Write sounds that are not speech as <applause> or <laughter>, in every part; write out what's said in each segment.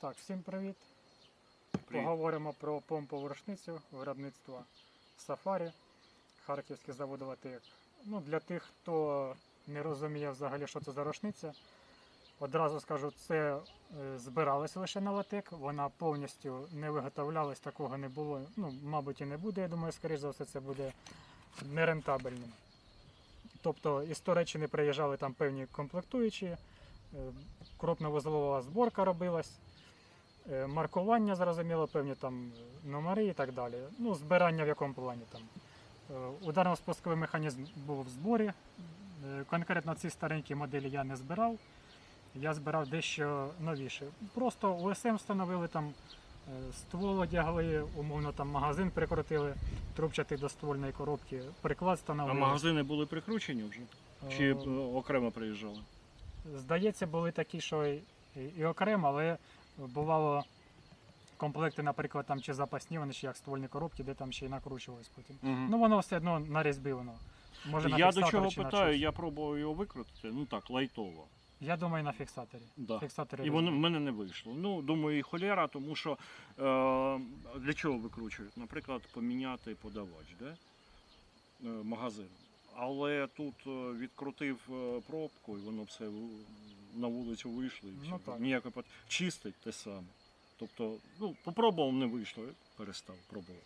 Так, всім привіт. Привіт. Поговоримо про помпову рушницю виробництва Сафарі, Харківський завод Ватик. Ну, для тих, хто не розуміє взагалі, що це за рушниця, одразу скажу, це е, збиралося лише на латек, вона повністю не виготовлялась, такого не було. Ну, мабуть, і не буде. Я думаю, скоріш за все, це буде нерентабельним. Тобто із Туреччини приїжджали там певні комплектуючі, е, крупновузлова зборка робилась. Е, Маркування, зрозуміло, певні там номери і так далі. Ну, збирання в якому плані там. Е, Ударно-спусковий механізм був в зборі. Е, Конкретно ці старенькі моделі я не збирав. Я збирав дещо новіше. Просто УСМ встановили там, ствол одягли, умовно там магазин прикрутили, трубчатий до ствольної коробки, приклад А магазини були прикручені вже? Чи окремо приїжджали? Здається, були такі, що і окремо, але бувало комплекти, наприклад, там чи запасні, вони ще як ствольні коробки, де там ще й накручувались потім. Мгм. Ну воно все одно на різьбі воно. Може, на я до фіксаторі чого чи на питаю, я пробував його викрутити, ну так, лайтово. Я думаю, на фіксаторі. Да. Фіксаторі І воно в мене не вийшло. Ну, думаю, і холєра, тому що е, для чого викручують? Наприклад, поміняти подавач, да? е, магазин. Але тут е, відкрутив е, пробку і воно все на вулицю вийшло. І все. Ну, чистить те саме. Тобто, ну, попробував, не вийшло, перестав пробувати.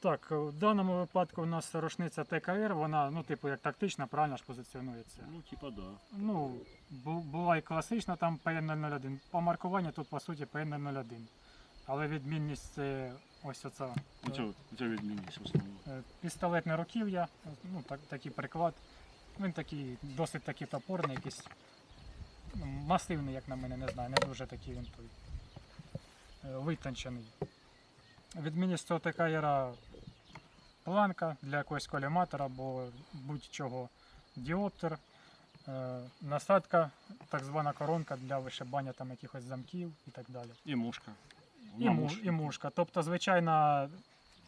Так, в даному випадку у нас рушниця ТКР, вона, ну, типу, як тактична, правильно ж позиціонується. Ну, типа, да. Ну, бу- була і класична там PN001. По маркуванню тут, по суті, PN001. Але відмінність це ось оця. Це, це відмінність в основному. Е, Пістолетне руків'я, ну так, такий приклад. Він такий досить такий топорний, якийсь ну, масивний, як на мене, не знаю, не дуже такий він той е, витончений. Відмінність цього така яра планка для якогось коліматора або будь-чого діоптер, е, насадка, так звана коронка для вишибання там якихось замків і так далі. І мушка. І, муш- і мушка. Тобто, звичайна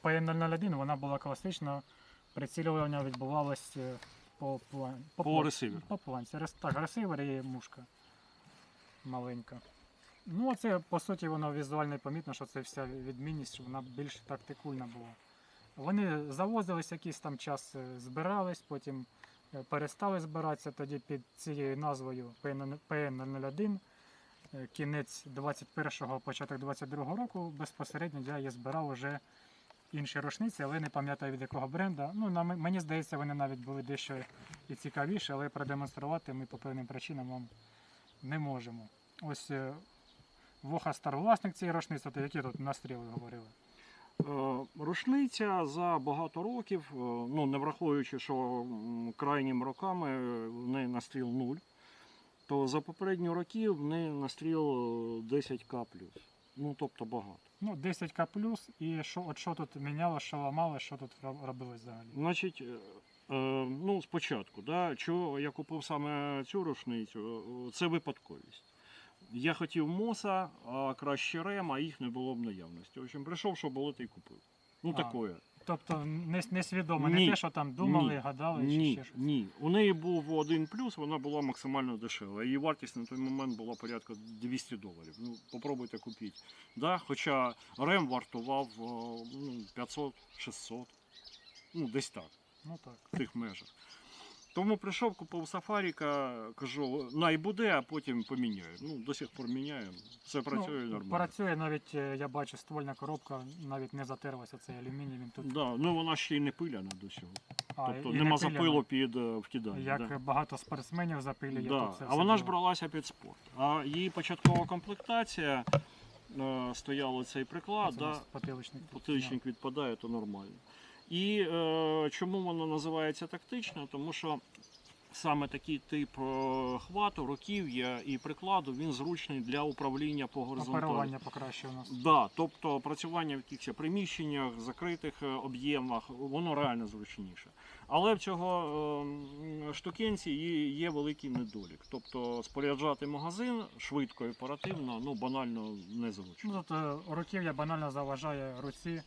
PN001 вона була класична, прицілювання відбувалось е, по, план, По план- ресиверу. По планці. Так, ресивер і мушка маленька. Ну, це, по суті, воно візуально помітно, що це вся відмінність, що вона більш тактикульна була. Вони завозились якийсь там час, е, збирались, потім е, перестали збиратися тоді під цією назвою PN001 е, кінець 21-го, початок 22-го року безпосередньо я її збирав уже інші рушниці, але не пам'ятаю від якого бренда. Ну, на, мені здається, вони навіть були дещо і цікавіші, але продемонструвати ми по певним причинам вам не можемо. Ось е, Воха Стар власник цієї рушниці, то які тут настріли говорили. Е, Рушниця за багато років, е, ну не враховуючи, що м, крайнім роками е, в неї настріл 0, то за попередні роки в неї настріл е, 10к Ну, тобто багато. Ну, 10к плюс, і що, от що тут міняло, що ламало, що тут роб- робилось взагалі. Значить, е, е, ну спочатку, да, чого я купив саме цю рушницю, це випадковість. Я хотів моса, а краще рем, а їх не було в наявності. В общем, прийшов, що було, ти й купив. Ну, А, такое. Тобто не, несвідомо, Ні. не те, що там думали, Ні. гадали Ні, чи ще щось. ні. У неї був один плюс, вона була максимально дешева. Її вартість на той момент була порядка 200 доларів. Ну, попробуйте купити. Да? Хоча рем вартував е, ну, 500-600. Ну, десь так, Ну так. в тих межах. Тому прийшов, купив сафаріка, кажу, най буде, а потім поміняю. Ну, до сих пор міняю. Все працює ну, нормально. Працює навіть, е, я бачу, ствольна коробка навіть не затерлася цей алюміній, він тут. Да, ну вона ще й не пиляна до цього. А, тобто і нема не запилу під е, вкидання. Як да. багато спортсменів запилює. Да. тут це А вона ж бралася під спорт. А її початкова комплектація е, стояла цей приклад, да, потиличник. потиличник відпадає, то нормально. І е, чому вона називається тактична? Тому що саме такий тип е, хвату, руків'я і прикладу він зручний для управління по горизонталі. Оперування покраще у нас. Да, тобто працювання в якихось приміщеннях, закритих е, об'ємах, воно реально зручніше. Але в цього е, штукенці є, великий недолік. Тобто споряджати магазин швидко і оперативно, ну банально незручно. Ну, е, руків'я банально заважає руці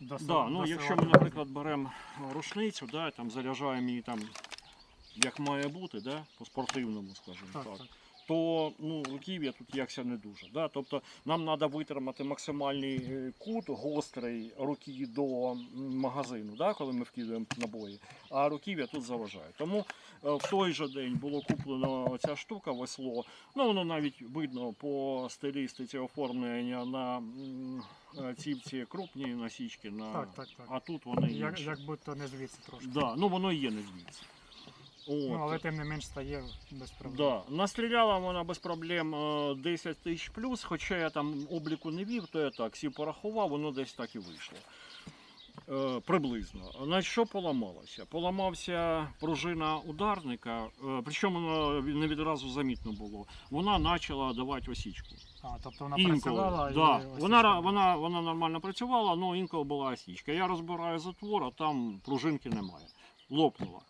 до Да, ну, до якщо ми, наприклад, беремо рушницю, да, там, заряджаємо її там, як має бути, да, по спортивному, скажімо Так, так, так. то ну, руків'я тут якся не дуже. Да? Тобто нам треба витримати максимальний е, кут гострий руки до магазину, да? коли ми вкидаємо набої, а руків'я тут заважає. Тому е, в той же день було куплено ця штука, весло. Ну, воно навіть видно по стилістиці оформлення на е, цівці крупні насічки, на... Так, так, так. а тут вони Як, як будто не звідси трошки. Да, ну воно і є не звідси. От. Ну, але тим не менш стає без проблем. Да. Настріляла вона без проблем е, 10 тисяч плюс, хоча я там обліку не вів, то я так сів порахував, воно десь так і вийшло. Е, приблизно. На що поламалося? Поламався пружина ударника, е, причому не відразу замітно було. Вона почала давати осічку. А, тобто вона Інколи. працювала Да. і Вона, вона, вона нормально працювала, але інколи була осічка. Я розбираю затвор, а там пружинки немає. Лопнула.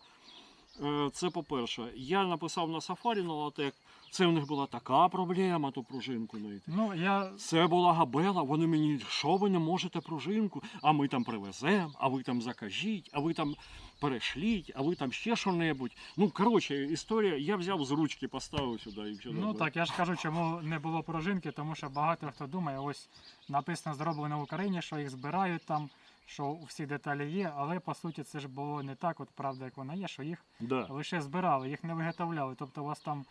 Е, Це по-перше. Я написав на сафарі на латек. Це у них була така проблема, ту пружинку знайти. Ну, я Це була габела, вони мені, що ви не можете пружинку, а ми там привеземо, а ви там закажіть, а ви там перешліть, а ви там ще що-небудь. Ну, коротше, історія, я взяв з ручки, поставив сюди і все. Ну добре. так, я ж кажу, чому не було пружинки, тому що багато хто думає, ось написано зроблено в Україні, що їх збирають там, що всі деталі є, але по суті це ж було не так, от правда, як вона є, що їх Да. лише збирали, їх не виготовляли. Тобто у вас там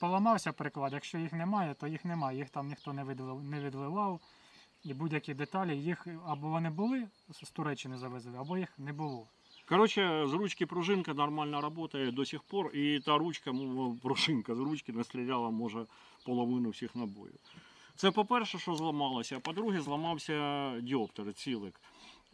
поламався приклад, якщо їх немає, то їх немає, їх там ніхто не відлив, не відливав. І будь-які деталі, їх або вони були з Туреччини завезли, або їх не було. Короче, з ручки пружинка нормально працює до сих пор, і та ручка, ну, пружинка з ручки настріляла, може, половину всіх набоїв. Це по-перше, що зламалося, а по-друге, зламався діоптер, цілик.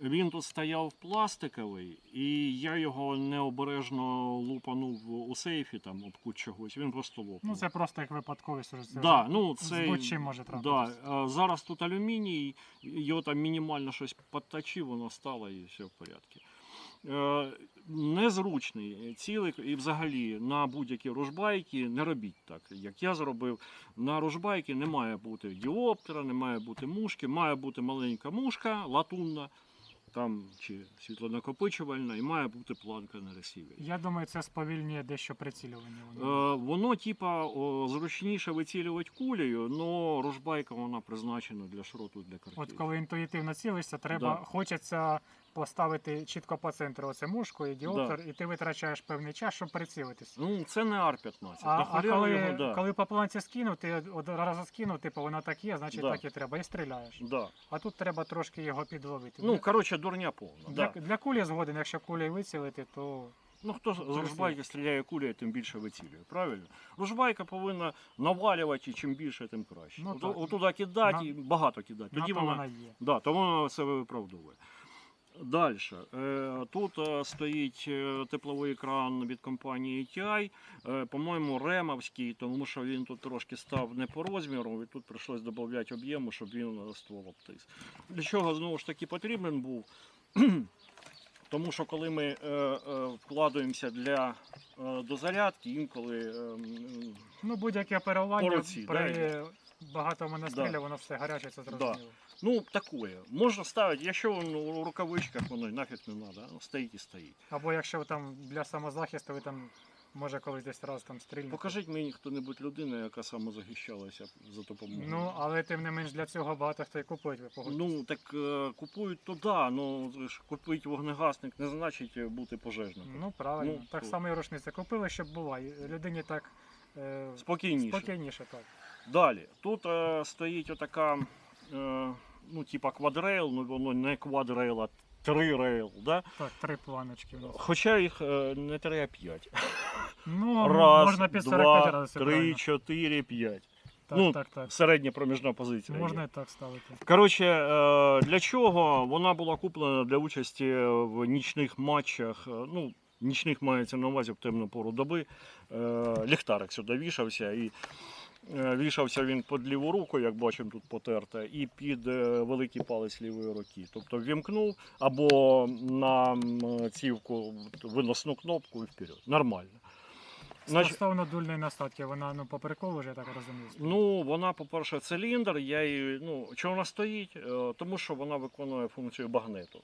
Він тут стояв пластиковий, і я його необережно лупанув у сейфі, там, об кут чогось, він просто лопнув. Ну це просто як випадковість. Це Да, ну, це, будь-чим може трапитися. е, зараз тут алюміній, його там мінімально щось підточив, воно стало і все в порядку. Е, Незручний цілик і взагалі на будь-які ружбайки не робіть так, як я зробив. На ружбайки не має бути діоптера, не має бути мушки, має бути маленька мушка, латунна там, чи світлонакопичувальна, і має бути планка на ресівері. Я думаю, це сповільнює дещо прицілювання. воно. Е, Воно, типа, о, зручніше вицілювати кулею, але рожбайка вона призначена для шроту для картини. От коли інтуїтивно цілишся, треба Да. хочеться поставити чітко по центру оце мушку і діоптер, і ти витрачаєш певний час, щоб прицілитись. Ну, це не Ар-15. А, а коли, його, да. коли по планці скинув, ти одразу скинув, типу воно так є, значить Да. так і треба, і стріляєш. Да. А тут треба трошки його підловити. Ну, коротше, дурня повна. для, Да. для кулі згоден, якщо кулі вицілити, то Ну, хто з ружбайки стріляє кулею, тим більше вицілює, правильно? Ружбайка повинна навалювати, і чим більше, тим краще. Ну, От- так. Отуди кидати, На- багато кидати. на Тоді то вона, вона є. Да, то воно себе виправдовує. Далі. Е, Тут е, стоїть е, тепловий екран від компанії TI, е, по-моєму, ремовський, тому що він тут трошки став не по розміру, і тут прийшлось додати об'єму, щоб він ствол обтис. Для чого знову ж таки потрібен був? <clears throat> Тому що коли ми вкладаємося для дозарядки, інколи е, Ну, будь-яке оперування Пороці, при багатому настрілі, Да. воно все гаряче, це зрозуміло. ну такое. Можна ставити, якщо воно у рукавичках воно нафіг не треба, стоїть і стоїть. Або якщо там для самозахисту ви там може колись десь раз там стрільнете. Покажіть мені хто-небудь людину, яка самозахищалася за допомогою. Ну, але тим не менш для цього багато хто і купують, ви погодьтесь. Ну, так е, купують то да, ну ж купити вогнегасник не значить е, бути пожежником. Ну, правильно. Ну, так то- само і рушниця купили, щоб була. І людині так е, Спокійніше. спокійніше, так. Далі. Тут е, стоїть отака, е, ну, типа квадрейл, ну воно не квадрейл, а три рейл, да? Так, три планочки у нас. Хоча їх е, не три, а п'ять. Ну, <laughs> Раз, можна під 45 два, разів. три, чотири, п'ять. Так, ну, так, так. Середня проміжна позиція. є. Можна і так ставити. Коротше, е, для чого вона була куплена для участі в нічних матчах. е, Ну, нічних мається на увазі в темну пору доби. Е, Ліхтарик сюди вішався і вішався він під ліву руку, як бачимо тут потерте, і під е, великий палець лівої руки. Тобто ввімкнув або на цівку виносну кнопку і вперед. Нормально. Значить, Стосовно дульної насадки, вона ну по вже я так розумію. Ну, вона, по-перше, циліндр. Я її, ну, чого вона стоїть? Е, Тому що вона виконує функцію багнету.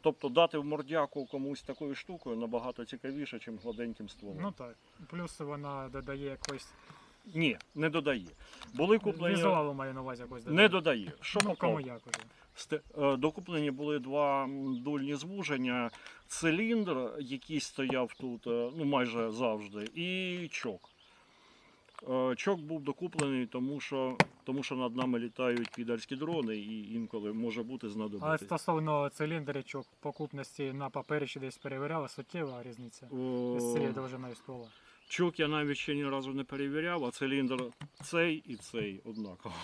Тобто дати в мордяку комусь такою штукою набагато цікавіше, ніж гладеньким стволом. Ну так. Плюс вона додає якось Ні, не додає. Були куплені. Візуалу маю на увазі якось Не додає. Що Ну, кому як уже. Е, Докуплені були два дульні звуження, циліндр, який стояв тут е, ну, майже завжди, і чок. Е, Чок був докуплений, тому що, тому що над нами літають підарські дрони, і інколи може бути Але знадобити. стосовно циліндричок покупності на папері чи десь перевіряли, суттєва різниця О, з цією довжиною ствола. Чок я навіть ще ні разу не перевіряв, а циліндр цей і цей однаково.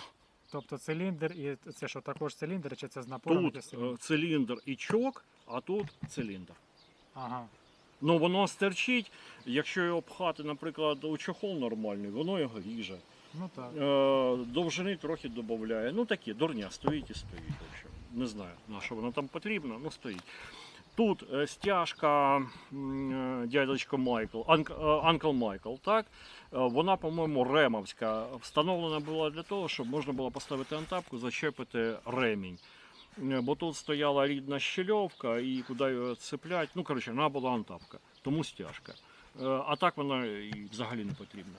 Тобто циліндр і це що також циліндр, чи це з напором? Тут е, циліндр? циліндр і чок, а тут циліндр. Ага. Ну воно стерчить, якщо його пхати, наприклад, у чохол нормальний, воно його ріже. Ну так. Е, довжини трохи додає. Ну такі, дурня, стоїть і стоїть. Не знаю, на що воно там потрібно, ну стоїть. Тут е, стяжка е, дядечко Майкл, е, Анкл Майкл, так? Вона, по-моєму, ремовська. Встановлена була для того, щоб можна було поставити антапку, зачепити ремінь. Бо тут стояла рідна щельовка, і куди його цеплять. Ну, коротше, вона була антапка, тому стяжка. А так вона і взагалі не потрібна.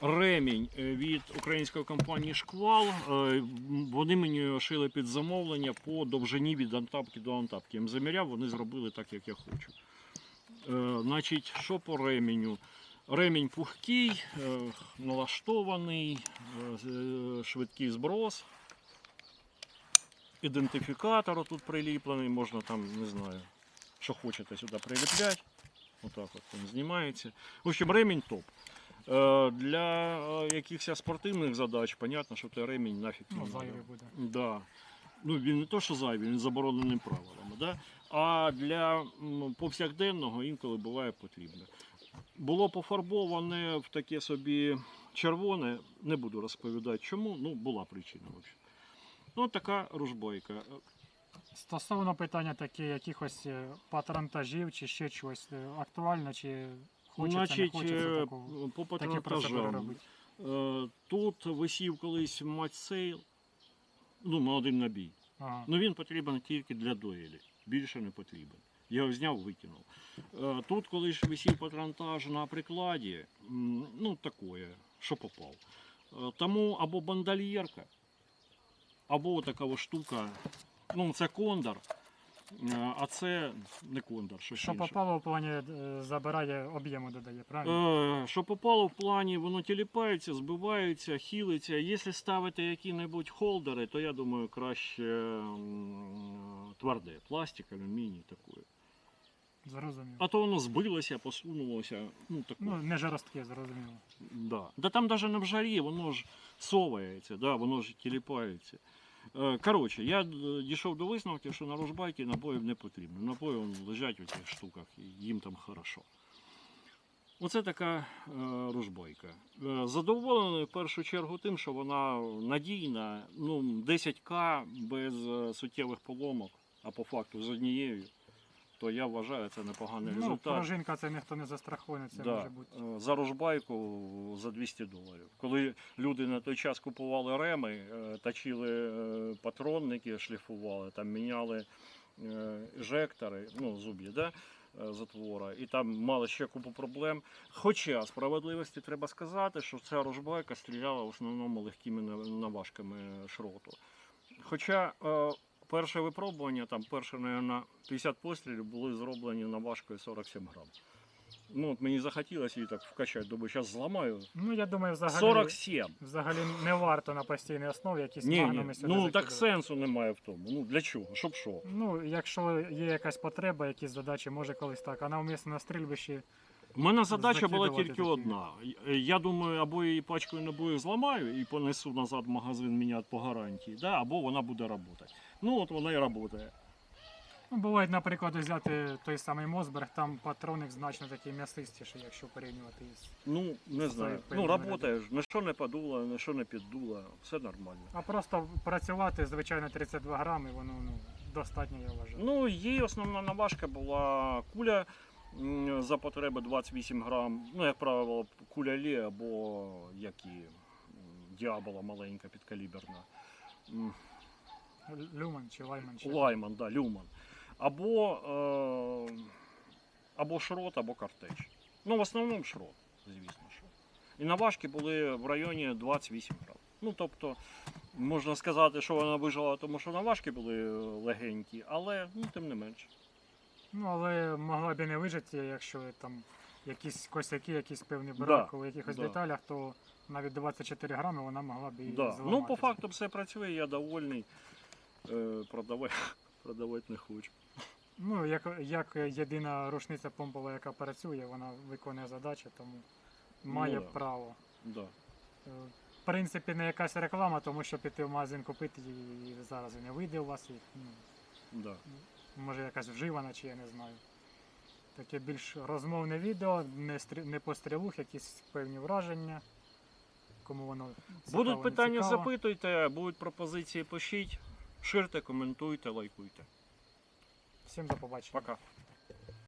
Ремінь е, від української компанії Шквал. е, Вони мені шили під замовлення по довжині від антапки до антапки. Я їм заміряв, вони зробили так, як я хочу. Е, Значить, що по ременю? Ремінь пухкий, налаштований, швидкий зброс. Ідентифікатор тут приліплений, можна там, не знаю, що хочете сюди приліпляти. Отак от він знімається. В общем, ремінь топ. Е, Для е, якихось спортивних задач, понятно, що той ремінь нафіг не Ну, зайвий буде. Да. Ну, він не то, що зайвий, він заборонений правилами. Да? А для повсякденного інколи буває потрібно. Було пофарбоване в таке собі червоне, не буду розповідати чому, ну була причина. в общем. Ну, така ружбойка. Стосовно питання таке якихось е, патронтажів чи ще чогось актуально, чи хочеться, не хочеться такого, по патронтажам. робити. Е, Тут висів колись матсейл, ну, на один набій. Ага. Ну він потрібен тільки для дуелі. Більше не потрібен. Я його зняв, викинув. Е, Тут, коли ж висів патронтаж на прикладі, м, ну такое, що попав. Е, Тому або бандольєрка, або така штука. Ну, це кондор, а це не кондор, щось Що інше. попало в плані е, забирає об'єму додає, правильно? Е, Що попало в плані, воно тіліпається, збивається, хилиться. Якщо ставити які-небудь холдери, то я думаю, краще тверде. Пластик, алюміній такое. Зрозумів. А то воно збилося, посунулося. Ну, таке. Ну, не жорстке, зрозуміло. Да. да там навіть не в жарі, воно ж совається, да, воно ж тіліпається. Е, Коротше, я е, дійшов до висновки, що на ружбайки набоїв не потрібно. Набої лежать у цих штуках, їм там хорошо. Оце така е, ружбайка. Задоволений в першу чергу тим, що вона надійна. Ну, 10К без суттєвих поломок, а по факту з однією, то я вважаю це непоганий Ну, результат. пружинка це ніхто не застрахує, це Да, може бути. е, За ружбайку за 200 доларів. Коли люди на той час купували реми, е, точили е, патронники, шліфували, там міняли ежектори, ну, зуб'ї, да? затвора, і там мали ще купу проблем. Хоча справедливості треба сказати, що ця ружбайка стріляла в основному легкими наважками шроту. Хоча перше випробування, там перше, на 50 пострілів були зроблені на наважкою 47 грам. Ну, от мені захотілося її так вкачати, думаю, зараз зламаю. Ну, я думаю, взагалі, 47. взагалі не варто на постійній основі якісь Ні, ні. сюди Ну так сенсу немає в тому. Ну для чого? Щоб що? Ну, якщо є якась потреба, якісь задачі, може колись так. А навмисно на стрільбищі У мене задача була тільки такі. одна. Я думаю, або її пачкою набоїв зламаю і понесу назад в магазин міняти по гарантії, да? або вона буде працювати. Ну от вона і працює. Ну, буває, наприклад, взяти той самий Мосберг, там патроник значно такий м'ясистіший, якщо порівнювати із. Ну, не знаю. Ну, певний працює ж. На що не подуло, на що не піддуло, все нормально. А просто працювати, звичайно, 32 грами, воно ну, достатньо, я вважаю. Ну, її основна наважка була куля за потреби 28 грам. Ну, як правило, куля Лі або як і діабола маленька підкаліберна. Люман чи Лайман чи. Лайман, да, люман. Або, е, або шрот, або картеч. Ну, в основному шрот, звісно що. І наважки були в районі 28 грам. Ну тобто, можна сказати, що вона вижила, тому що наважки були легенькі, але ну, тим не менше. Ну, але могла б і не вижити, якщо там якісь косяки, якийсь певний брак у якихось да. деталях, то навіть 24 грами вона могла б і Да. зламати. Ну, по факту все працює, я довольний. Е, продавати, <laughs> продавати не хочу. Ну, як, як єдина рушниця помпова, яка працює, вона виконує задачі, тому має Ну, да. право. Да. Е, В принципі, не якась реклама, тому що піти в магазин купити її зараз і не вийде у вас. І, ну, Да. Може якась вживана, чи я не знаю. Таке більш розмовне відео, не, стрі... не пострілух, якісь певні враження. Кому воно цікаво, Будуть не питання, цікаво. запитуйте, будуть пропозиції, пишіть, ширте, коментуйте, лайкуйте. Всім до побачення. Пока.